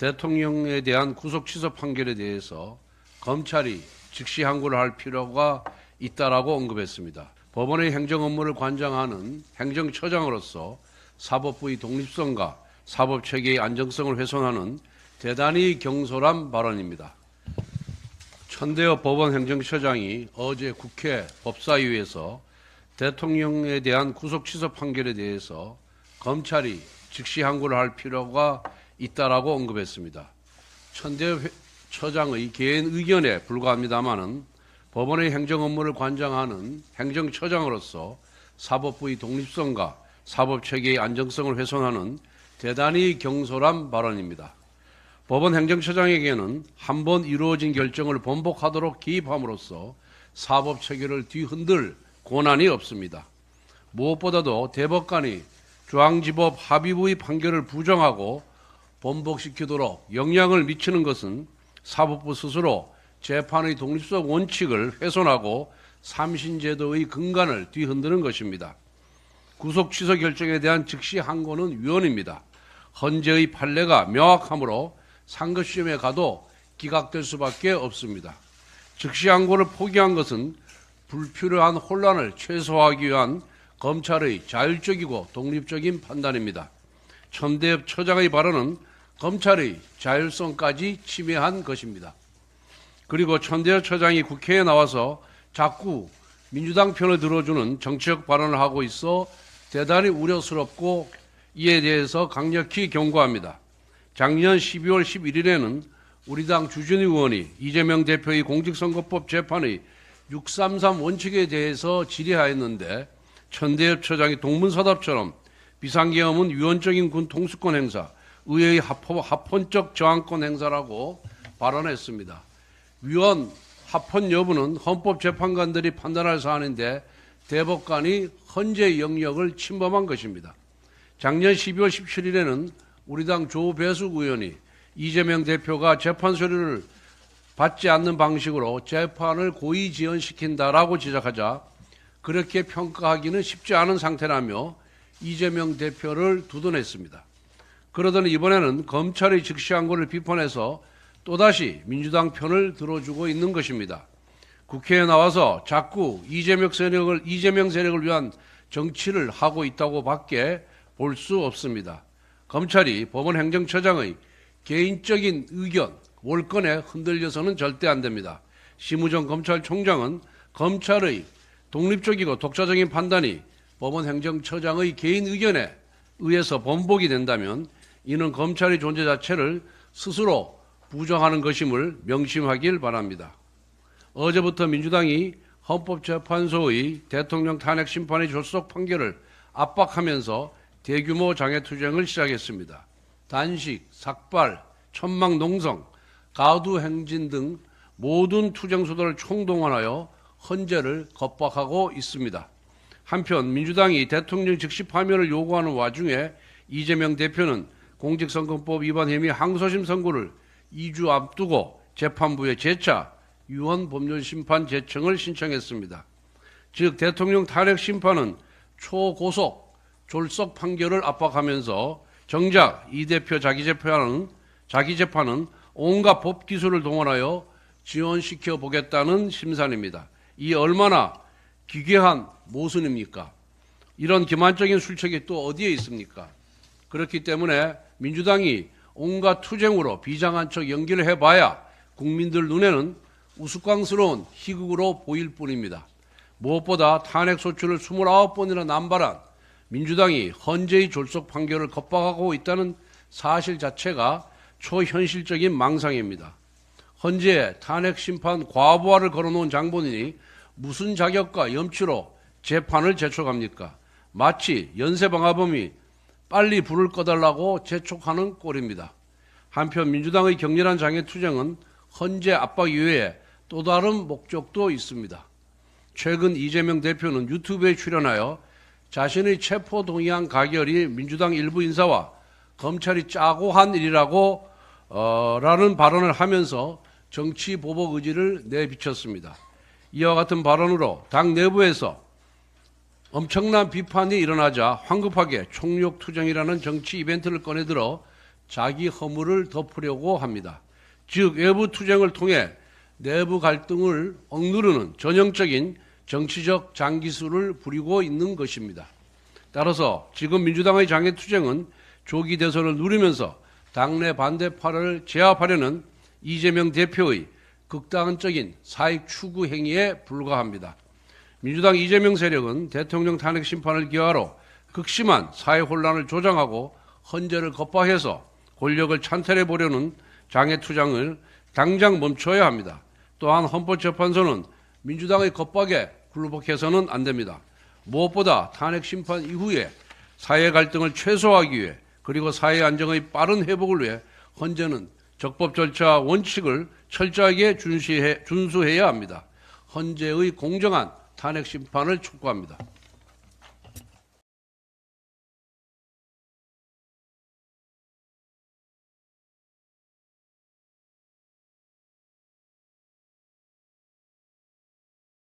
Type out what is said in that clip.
대통령에 대한 구속 취소 판결에 대해서 검찰이 즉시 항고를 할 필요가 있다라고 언급했습니다. 법원의 행정 업무를 관장하는 행정처장으로서 사법부의 독립성과 사법 체계의 안정성을 훼손하는 대단히 경솔한 발언입니다. 천대엽 법원 행정처장이 어제 국회 법사위에서 대통령에 대한 구속 취소 판결에 대해서 검찰이 즉시 항고를 할 필요가 있다라고 언급했습니다. 천대엽 회- 처장의 개인 의견에 불과합니다마는 법원의 행정 업무를 관장하는 행정처장으로서 사법부의 독립성과 사법 체계의 안정성을 훼손하는 대단히 경솔한 발언입니다. 법원 행정처장에게는 한 번 이루어진 결정을 번복하도록 기입함으로써 사법 체계를 뒤흔들 권한이 없습니다. 무엇보다도 대법관이 중앙지법 합의부의 판결을 부정하고 번복시키도록 영향을 미치는 것은 사법부 스스로 재판의 독립성 원칙을 훼손하고 삼신제도의 근간을 뒤흔드는 것입니다. 구속 취소 결정에 대한 즉시 항고는 위헌입니다. 헌재의 판례가 명확하므로 상급 시험에 가도 기각될 수밖에 없습니다. 즉시 항고를 포기한 것은 불필요한 혼란을 최소화하기 위한 검찰의 자율적이고 독립적인 판단입니다. 천대엽 처장의 발언은 검찰의 자율성까지 침해한 것입니다. 그리고 천대엽 처장이 국회에 나와서 자꾸 민주당 편을 들어주는 정치적 발언을 하고 있어 대단히 우려스럽고 이에 대해서 강력히 경고합니다. 작년 12월 11일에는 우리 당 주준희 의원이 이재명 대표의 공직선거법 재판의 633 원칙에 대해서 질의하였는데 천대엽 처장이 동문서답처럼 비상계엄은 위헌적인 군 통수권 행사, 의회의 합헌, 합헌 적 저항권 행사라고 발언했습니다. 위헌, 합헌 여부는 헌법재판관들이 판단할 사안인데 대법관이 헌재 영역을 침범한 것입니다. 작년 12월 17일에는 우리 당 조배숙 의원이 이재명 대표가 재판 서류를 받지 않는 방식으로 재판을 고의 지연시킨다라고 지적하자 그렇게 평가하기는 쉽지 않은 상태라며 이재명 대표를 두둔했습니다. 그러더니 이번에는 검찰의 즉시 항고를 비판해서 또다시 민주당 편을 들어주고 있는 것입니다. 국회에 나와서 자꾸 이재명 세력을 이재명 세력을 위한 정치를 하고 있다고 밖에 볼 수 없습니다. 검찰이 법원 행정처장의 개인적인 의견, 월권에 흔들려서는 절대 안 됩니다. 심우정 검찰총장은 검찰의 독립적이고 독자적인 판단이 법원 행정처장의 개인 의견에 의해서 번복이 된다면 이는 검찰의 존재 자체를 스스로 부정하는 것임을 명심하길 바랍니다. 어제부터 민주당이 헌법재판소의 대통령 탄핵 심판의 졸속 판결을 압박하면서 대규모 장애투쟁을 시작했습니다. 단식, 삭발, 천막 농성, 가두 행진 등 모든 투쟁 수단을 총동원하여 헌재를 겁박하고 있습니다. 한편 민주당이 대통령 즉시 파면을 요구하는 와중에 이재명 대표는 공직선거법 위반 혐의 항소심 선고를 2주 앞두고 재판부에 재차 유언 법률 심판 제청을 신청했습니다. 즉 대통령 탄핵 심판은 초고속 졸속 판결을 압박하면서 정작 이 대표 자기 재판은 자기 재판은 온갖 법 기술을 동원하여 지원시켜 보겠다는 심산입니다. 이 얼마나 기괴한 모순입니까? 이런 기만적인 술책이 또 어디에 있습니까? 그렇기 때문에 민주당이 온갖 투쟁으로 비장한 척 연기를 해봐야 국민들 눈에는 우스꽝스러운 희극으로 보일 뿐입니다. 무엇보다 탄핵 소추를 29번이나 남발한 민주당이 헌재의 졸속 판결을 겁박하고 있다는 사실 자체가 초현실적인 망상입니다. 헌재에 탄핵 심판 과부하를 걸어놓은 장본인이 무슨 자격과 염치로 재판을 재촉합니까? 마치 연쇄방화범이 빨리 불을 꺼달라고 재촉하는 꼴입니다. 한편 민주당의 격렬한 장애 투쟁은 헌재 압박 이외에 또 다른 목적도 있습니다. 최근 이재명 대표는 유튜브에 출연하여 자신의 체포 동의안 가결이 민주당 일부 인사와 검찰이 짜고 한 일이라고 어, 라는 발언을 하면서 정치 보복 의지를 내비쳤습니다. 이와 같은 발언으로 당 내부에서 엄청난 비판이 일어나자 황급하게 총력 투쟁이라는 정치 이벤트를 꺼내들어 자기 허물을 덮으려고 합니다. 즉 외부 투쟁을 통해 내부 갈등을 억누르는 전형적인 정치적 장기술을 부리고 있는 것입니다. 따라서 지금 민주당의 장애 투쟁은 조기 대선을 누리면서 당내 반대파를 제압하려는 이재명 대표의 극단적인 사익 추구 행위에 불과합니다. 민주당 이재명 세력은 대통령 탄핵 심판을 기하로 극심한 사회 혼란을 조장하고 헌재를 겁박해서 권력을 찬탈해 보려는 장애 투쟁을 당장 멈춰야 합니다. 또한 헌법재판소는 민주당의 겁박에 굴복해서는 안 됩니다. 무엇보다 탄핵 심판 이후에 사회 갈등을 최소화하기 위해 그리고 사회 안정의 빠른 회복을 위해 헌재는 적법 절차 원칙을 철저하게 준수해, 준수해야 합니다. 헌재의 공정한 탄핵 심판을 촉구합니다.